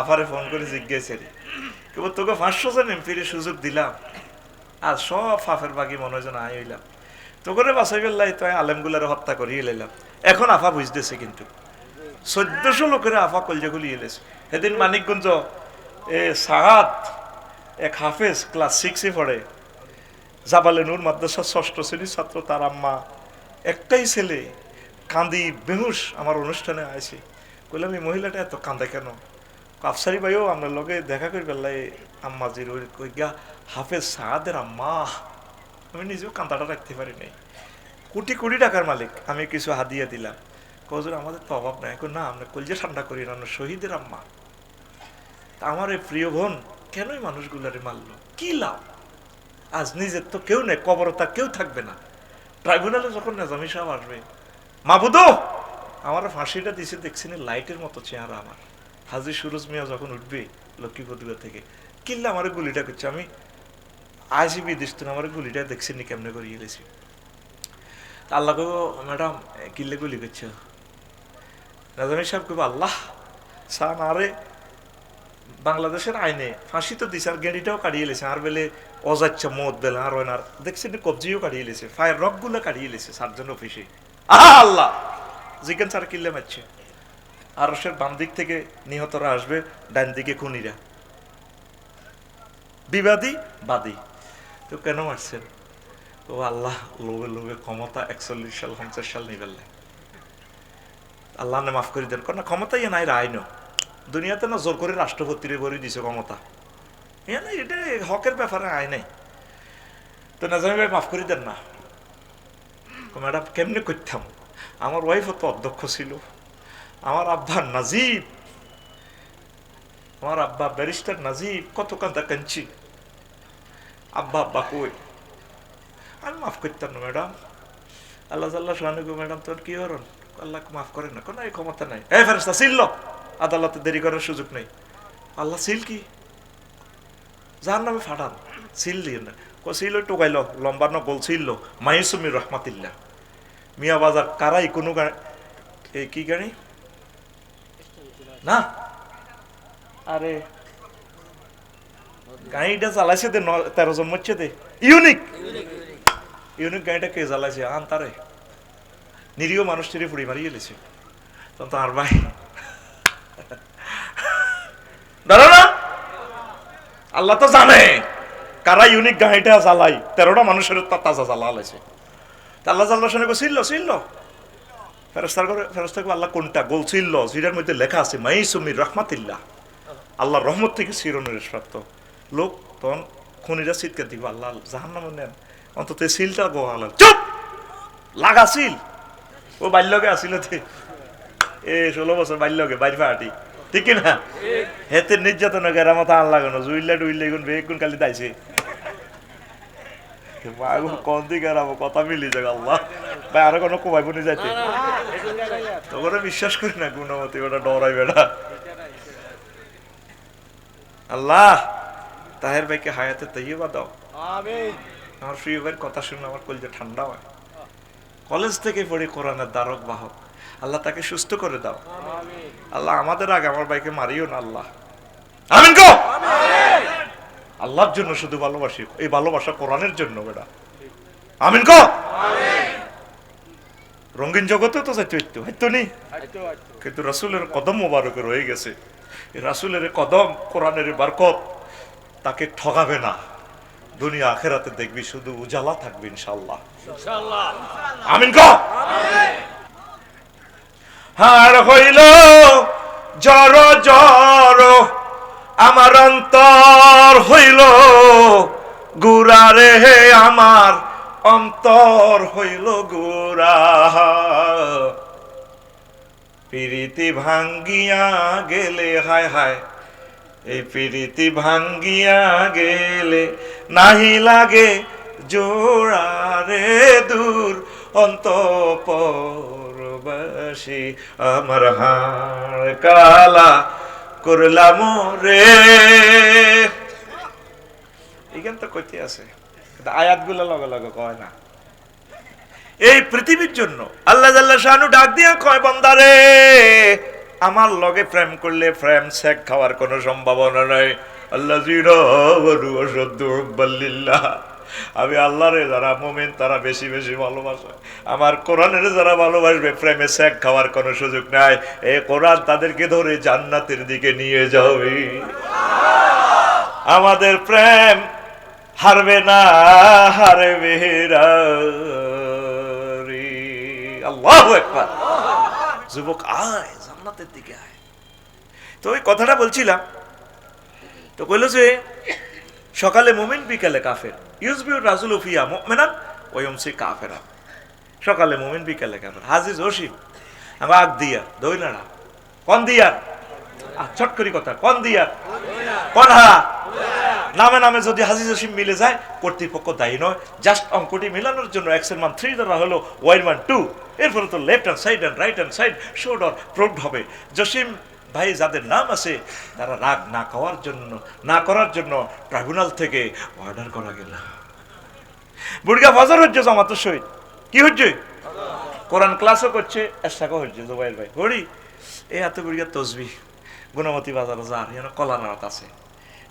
আফারে phone করে জিজ্ঞেসে কেবল তোকে পাঁচশো জন এমপির সুযোগ দিলাম। আর সব ফাফের বাকি মনে হয় আই হইলাম। তো করে বাসাই বেল্লাই তো আলেমগুলারে হত্যা করিয়ে লাইলাম। এখন আফা বুঝতেছে কিন্তু। চোদ্দশো লোকের আফা কলজে গুলিয়ে এলেছে সেদিন মানিকগঞ্জ এ সাহাত এক হাফেজ ক্লাস সিক্সে পড়ে। জাবালে নূর মাদ্রাসার ষষ্ঠ শ্রেণির ছাত্র, তার আম্মা। একটাই ছেলে, কান্দি বেহুশ আমার অনুষ্ঠানে আইছে। কইলাম, এই মহিলাটা এত কান্দে কেন? আফসারি ভাইও আমরা লগে দেখা করি পেলাই আম্মা জির কই গা হাফেজ সাহাদের আম্মা। আমি নিজেও কান্দাটা রাখতে পারি নাই। কোটি কোটি টাকার মালিক, আমি কিছু হাদিয়া দিলাম। কজুর আমাদের তো অভাব নাই। কই না, আমরা কলজে ঠান্ডা করি না শহীদের আম্মা। তা আমার এই প্রিয় বোন কেনই মানুষগুলারে মারলো? কি লাভ? আজ নিজের তো কেউ নেই, কবরতা কেউ থাকবে না। ট্রাইব্যুনালে যখন নেজামি সাহেব আসবে, মাবুদো! আমার ফাঁসিটা দিছে দেখছি লাইটের মতো চেহারা আমার। হাজি সুরজ মিয়া যখন উঠবে লক্ষ্মীপতিবা থেকে, কিল্লা আমার গুলিটা করছে, আমি আইসি বিদেশ তো আমার গুলিটা দেখছি নি কেমনে করে গেছি আল্লাহ কব ম্যাডাম, কিল্লে গুলি করছ। নাজামি সাহেব কব আল্লাহ, সান আরে বাংলাদেশের আইনে ফাঁসি তো দিছে, আর গেড়িটাও কাটিয়ে লেছে, আর বেলে অজাচ্ছা মদ বেলে, আর ওনার দেখছেন কবজিও কাটিয়ে লেছে, ফায়ার রকগুলো কাটিয়ে লেছে সার্জন অফিসে। আল্লাহ জিজ্ঞান স্যার কিল্লে মারছে? আর সের বাম দিক থেকে নিহতরা আসবে, ডান দিকে খুনিরা। বিবাদী, বাদী। তো কেন মারছেন? ও আল্লাহ, লোভে লোভে ক্ষমতা একচল্লিশ সাল, পঞ্চাশ সাল নিবেললেন আল্লাহ মাফ করে দেন। কারণ ক্ষমতাই নাই আইনও দুনিয়াতে না জোর করে রাষ্ট্রপতিরে ভরে দিছে ক্ষমতা। এ না এটা হকের ব্যাপারে আয় নাই। তো নাজামি ভাই মাফ করে দেন না। ম্যাডাম, কেমনে করতাম? আমার ওয়াইফও তো অধ্যক্ষ ছিল। আমার আব্বা নাজিব। আমার আব্বা ব্যারিস্টার নাজিব কত কান্দা কাঞ্চি আব্বা আব্বা কই? আমি মাফ করতাম না, ম্যাডাম। আল্লাহ আল্লাহ শাহানুগু ম্যাডাম, তোর কি হরণ? আল্লাহ মাফ করেন না, কোনো ক্ষমতা নাই। এই ফেরস্তা ছিল আদালতে দেরি করার সুযোগ নেই। আল্লাহ, সিল কি? যার নামে ফাটান। সিল দিয়ে না। ক, সিল টোকাইল, লম্বা ন গোল ছিল মাইসুমি রহমাতিল্লা মিয়া বাজার কারাই কোনো এই কি গাড়ি? না? আরে। গাড়িটা চালাইছে দে ন- তেরো জন মরছে দে ইউনিক। ইউনিক গাড়িটা কে চালাইছে? আন তারে। নিরীহ মানুষটিরে পুড়ি মারিয়ে এলেছে তখন তো আর ভাই। দাঁড়া না? আল্লাহ তো জানে। কারা ইউনিক গাড়িটা চালাই তেরোটা মানুষের তা তাজা জ্বালা আলাইছে তা আল্লাহ জাল্লা শুনে ছিল ছিল। ফেরস্তার করে ফেরস্তাকে আল্লাহ কোনটা? গোল ছিল যেটার মধ্যে লেখা আছে মাই সুমির রহমাতিল্লাহ। আল্লাহ রহমত থেকে চিরনের প্রাপ্ত লোক তখন খুনিরা চিৎকার দিব, আল্লাহ জাহান নামে নেন। অন্তত সিলটা গো আল্লাহ। চুপ! লাগা সিল। ও বাল্যকে আসিল এ ষোলো বছর বাল্যকে বাইর ফাটি ঠিক না হেতে নির্যাতন গেরা মতো আন লাগানো জুইল্লা টুইল্লা এগুন বেগুন কালি দাইছে। মাগুন কোন দিকে কথা মিলি যাক আল্লাহ? ভাই, আরও কোনো কোবাই বনে তোকে বিশ্বাস করি না গুণমতি ওটা ডরাই বেড়া আল্লাহ তাহের ভাইকে হায়াতে তৈবা দাও। আমার প্রিয় ভাইয়ের কথা শুনে আমার কলজে ঠান্ডা হয়। কলেজ থেকে পড়ে কোরআনের দ্বারক বাহক। আল্লাহ তাকে সুস্থ করে দাও। আল্লাহ আমাদের আগে আমার ভাইকে মারিও না আল্লাহ। আমিন গো! আল্লাহর জন্য শুধু ভালোবাসি এই ভালোবাসা কোরআনের জন্য বেটা। আমিন গো! রঙিন জগতে তো যাইতে হইতো হইতো নি কিন্তু রাসুলের কদম মোবারকে রয়ে গেছে। রাসুলের কদম কোরআনের বারকত তাকে ঠগাবে না। দুনিয়া আখেরাতে দেখবি শুধু উজালা থাকবে ইনশাল্লাহ আমিন হার হইল জর জর আমার অন্তর হইল। গুড়ারে হে আমার অন্তর হইল গুড়া। প্রীতি ভাঙ্গিয়া গেলে, হায় হায়, এই প্রীতি ভাঙ্গিয়া গেলে নাহি লাগে জোড়ারে দূর। অন্তপরবাসী, আমার হাড় কালা করলাম রে। এইখান তো কইতে আছে? আয়াতগুলো লগে লগে কয় না। এই পৃথিবীর জন্য আল্লাহ শাহানু ডাক দিয়া কয় বন্দারে আমার লগে প্রেম করলে প্রেম শেখ খাওয়ার কোনো সম্ভাবনা নাই। আল্লাহ আমি আল্লাহরে যারা মোমেন, তারা বেশি বেশি ভালোবাসে। আমার কোরআনের যারা ভালোবাসবে, প্রেমে শেখ খাওয়ার কোনো সুযোগ নাই। এই কোরআন তাদেরকে ধরে জান্নাতের দিকে নিয়ে যাবে। আমাদের প্রেম হারবে না, হারবে। আল্লাহু যুবক আয়, জান্নাতের দিকে আয়। তো ওই কথাটা বলছিলাম। তো কইলো যে, সকালে মুমিন, বিকালে কাফের। ইউজবিউ রাজুল উফিয়া মুমিনান ওয়মসি কাফেরা। সকালে মুমিন, বিকালে কাফের। হাজিজ ওসিম আমার আগ দিয়া দই নাড়া কন দিয়ার? আর ছট করি কথা, কন দিয়ার? কন হা নামে নামে যদি হাজি জসিম মিলে যায়, কর্তৃপক্ষ দায়ী নয়। জাস্ট অঙ্কটি মিলানোর জন্য এক্সের মান থ্রি দ্বারা হলো ওয়াইড মান টু এরপরে তো left hand side and right hand side shoulder proved হবে। জসিম ভাই যাদের নাম আছে, তারা রাগ না খাওয়ার জন্য, না করার জন্য ট্রাইব্যুনাল থেকে অর্ডার করা গেল। বুড়িগা ফজর হচ্ছে জামাতের সহিত কি হচ্ছে কোরআন ক্লাসও করছে। এসাকও হচ্ছে জোবাইর ভাই। হরি এই এত বুড়িগা তসবি গুণমতি বাজার যার কলার আছে।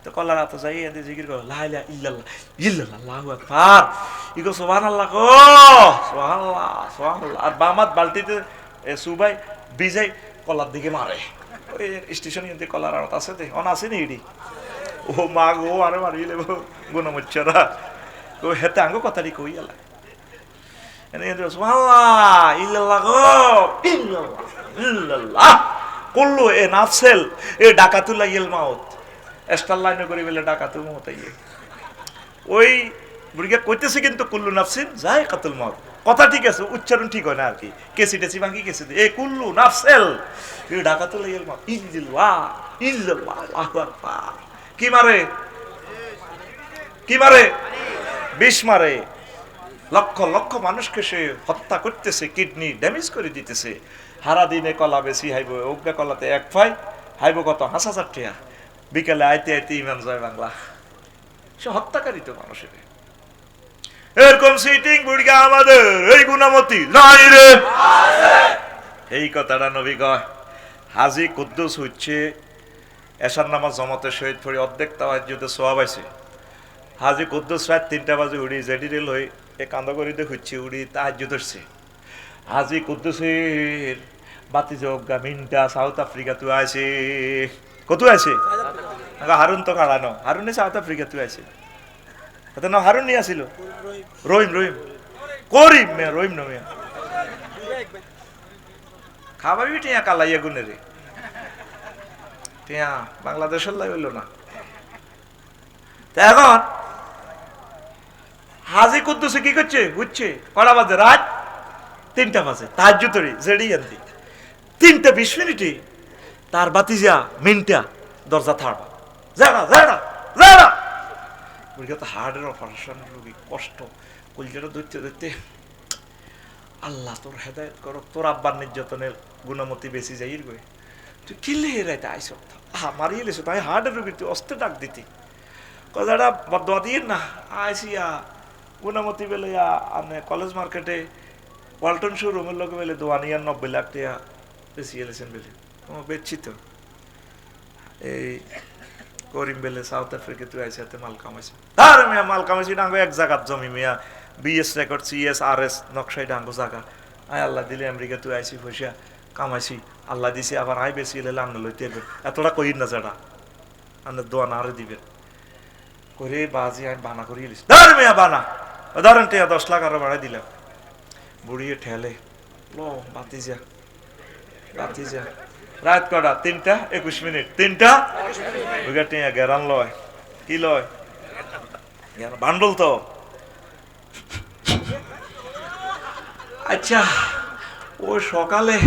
তো কলার রাত যাই এদের জিকির করো লাইলা ইল্লাল্লাহ ইল্লাল্লাহ, আল্লাহু আকবার। ইগো সুবহানাল্লাহ গো সুবহানাল্লাহ সুবহানাল্লাহ। আর বামাত বালতিতে সুবাই, বিজাই কলার দিকে মারে। ওই স্টেশন ইন্তে কলার রাত আছে দে, অন আছে নি ও মা গো, আরে মারি লেব গুণমচ্ছরা ও হেতে আঙ্গো কথাটি কই এলা এনে এনে সুবহানাল্লাহ, ইল্লাল্লাহ গো ইল্লাল্লাহ ইল্লাল্লাহ। কুল্লু এ নাফসেল, এ ডাকাতুল্লাহ ইল মাউত। এস্টার লাইনে করে বলে ডাকাতু মত ইয়ে। ওই বুড়িকে কইতেছে কিন্তু কুল্লু নাফসিন যায় কাতুল মাউত কথা ঠিক আছে, উচ্চারণ ঠিক হয় না আর কি। কেসি টেসি ভাঙি কেসি এ কুল্লু নাফসেল। ইল্লাল্লাহ ইল্লাল্লাহ, আল্লাহু কি মারে? কি মারে? বিষ মারে। লক্ষ লক্ষ মানুষকে সে হত্যা করতেছে, কিডনি ড্যামেজ করে দিতেছে। হারা দিনে কলা বেশি হাইব অজ্ঞা কলাতে এক ফাই হাইব কত? হাসা হাজার টিয়া বিকালে আইতে আইতে ইমান জয় বাংলা সে হত্যাকারী তো মানুষের এরকম সিটিং বুড়িগা আমাদের, এই গুণামতি নাই রে। এই কথাটা নবী কয়, হাজি কুদ্দুস হচ্ছে এসার নামাজ জমাতে শহীদ পড়ি অর্ধেক তাওয়াজ যুদ্ধে সোয়াব আছে। হাজি কুদ্দুস রাত তিনটা বাজে উড়ি জেডি রেল হয়ে এ কান্দ করিতে খুঁজছে, উড়ি তাহাজ ধরছে। হাজি কুদ্দুসের বাতি জগা মিন্টা সাউথ আফ্রিকা তুই আছে। কত আছে? হারুন তো কাড়ানো হারুনে সাউথ আফ্রিকা তুই আছে এত না, হারুন নিয়ে আসিল? রহিম রহিম। করিম মেয়া, রহিম না মেয়া। খাবাবি টিয়া কালাইয়া গুনে রে। টিয়া বাংলাদেশের লাই হইল না। তা এখন হাজি কুদ্দুসে কি করছে? বুঝছে কটা বাজে? রাত তিনটা বাজে। তার জুতরি জেডি আনতি তিনটা বিশ মিনিটে তার বাতিজা মিনটা দরজা থাড়বা যারা যারা যারা বুঝে তো হার্টের অপারেশন রোগী কষ্ট। কলজাটা ধরতে ধরতে আল্লাহ তোর হেদায়ত করো তোর আব্বার নির্যাতনের গুণমতি বেশি যাই গে তুই কিল্লে হেরাইতে আইস আমার ইয়ে তাই হার্টের রোগী তুই অস্তে ডাক দিতি কথাটা বদয়া দিয়ে না? আইসিয়া গুণমতি বেলে আনে কলেজ মার্কেটে ওয়ালটন শোরুমের লোক বেলে দোয়ানিয়ার নব্বই লাখ টাকা বেশি এলেছেন বেলে। বেচছি তো এই করিম বেলে সাউথ আফ্রিকা তুই আইসি হাতে মাল কামাইছে। তার মিয়া, মাল কামাইছি ডাঙ্গো, এক জায়গাত জমি মিয়া। BS record, CS R S নকশাই ডাঙ্গো জায়গা আয় আল্লাহ দিলে আমেরিকা তুই আইসি পয়সা কামাইছি। আল্লাহ দিছি আবার আই বেশি এলে আন্ন লইতে হবে। এতটা কইর না যেটা আন্নের দোয়া না আরে দিবেন করে বাজি আমি বানা করিয়ে লিস ধর মিয়া বানা। ধরেন টিয়া, দশ লাখ আরও বাড়াই দিলাম। বুড়িয়ে ঠেলে। লো, বাতি যা। বাতি যা। রাত কটা? তিনটা? একুশ মিনিট। তিনটা? টিয়া গেরান লয়। কি লয়? বান্ডল তো। আচ্ছা ও সকালে,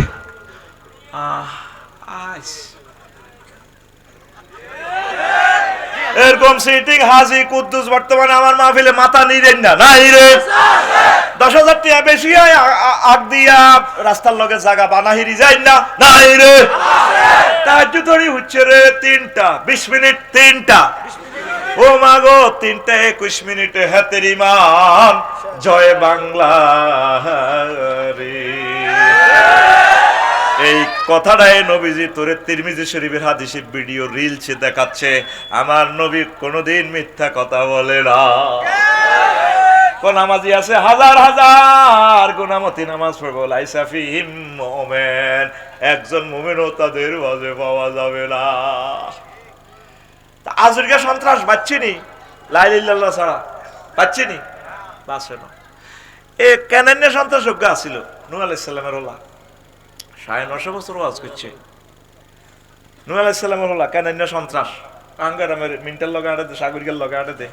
আহ, আইস। এরকম সিটিং হাজি কুদ্দুস বর্তমানে আমার মাহফিলে মাথা নিরেন না নাই রে দশ হাজার টাকা বেশি হয় আগ দিয়া রাস্তার লগে জায়গা বানাহিরি যাই না নাই রে তার ধরি হচ্ছে রে তিনটা, বিশ মিনিট তিনটা। ও মাগো তিনটা একুশ মিনিটে হাতের ইমান, জয় বাংলা রে এই কথাটাই নবীজি তোরে তিরমিজি শরীফের হাদিসে ভিডিও দেখাচ্ছে। আমার নবী কোনোদিন মিথ্যা কথা বলে না। নামাজি আছে? হাজার হাজার নামাজ পড়ব। লাইসাফি হিম মোমেন। একজন মোমেনও তাদের মাঝে পাওয়া যাবে না। সন্ত্রাস বাচ্চিনি লাইলিল্লাহ ছাড়া বাচ্চিনি বাঁচে না। এ কেন সন্ত্রাসজ্ঞ আসিল নু আলাইসাল্লামের ওলা। সাড়ে নশো বছর ওয়াজ করছে। নু আলাইসাল্লামের ওলা কেন সন্ত্রাস? আঙ্গারামের মিন্টার লগা আটে দে, সাগরিকের লগা আটে দে।